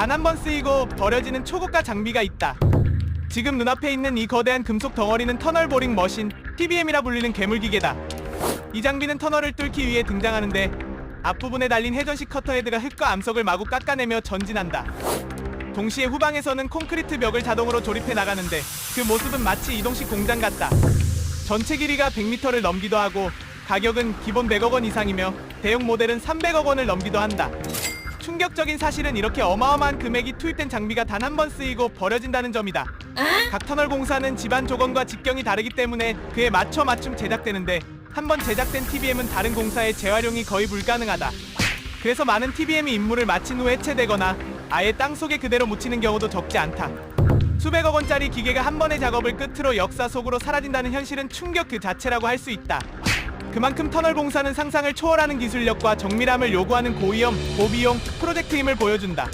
단 한 번 쓰이고 버려지는 초고가 장비가 있다. 지금 눈앞에 있는 이 거대한 금속 덩어리는 터널 보링 머신 TBM이라 불리는 괴물기계다. 이 장비는 터널을 뚫기 위해 등장하는데 앞부분에 달린 회전식 커터 헤드가 흙과 암석을 마구 깎아내며 전진한다. 동시에 후방에서는 콘크리트 벽을 자동으로 조립해 나가는데 그 모습은 마치 이동식 공장 같다. 전체 길이가 100m를 넘기도 하고 가격은 기본 100억 원 이상이며 대형 모델은 300억 원을 넘기도 한다. 충격적인 사실은 이렇게 어마어마한 금액이 투입된 장비가 단 한 번 쓰이고 버려진다는 점이다. 각 터널 공사는 집안 조건과 직경이 다르기 때문에 그에 맞춰 맞춤 제작되는데 한 번 제작된 TBM은 다른 공사에 재활용이 거의 불가능하다. 그래서 많은 TBM이 임무를 마친 후 해체되거나 아예 땅 속에 그대로 묻히는 경우도 적지 않다. 수백억 원짜리 기계가 한 번의 작업을 끝으로 역사 속으로 사라진다는 현실은 충격 그 자체라고 할 수 있다. 그만큼 터널 공사는 상상을 초월하는 기술력과 정밀함을 요구하는 고위험, 고비용 프로젝트임을 보여준다.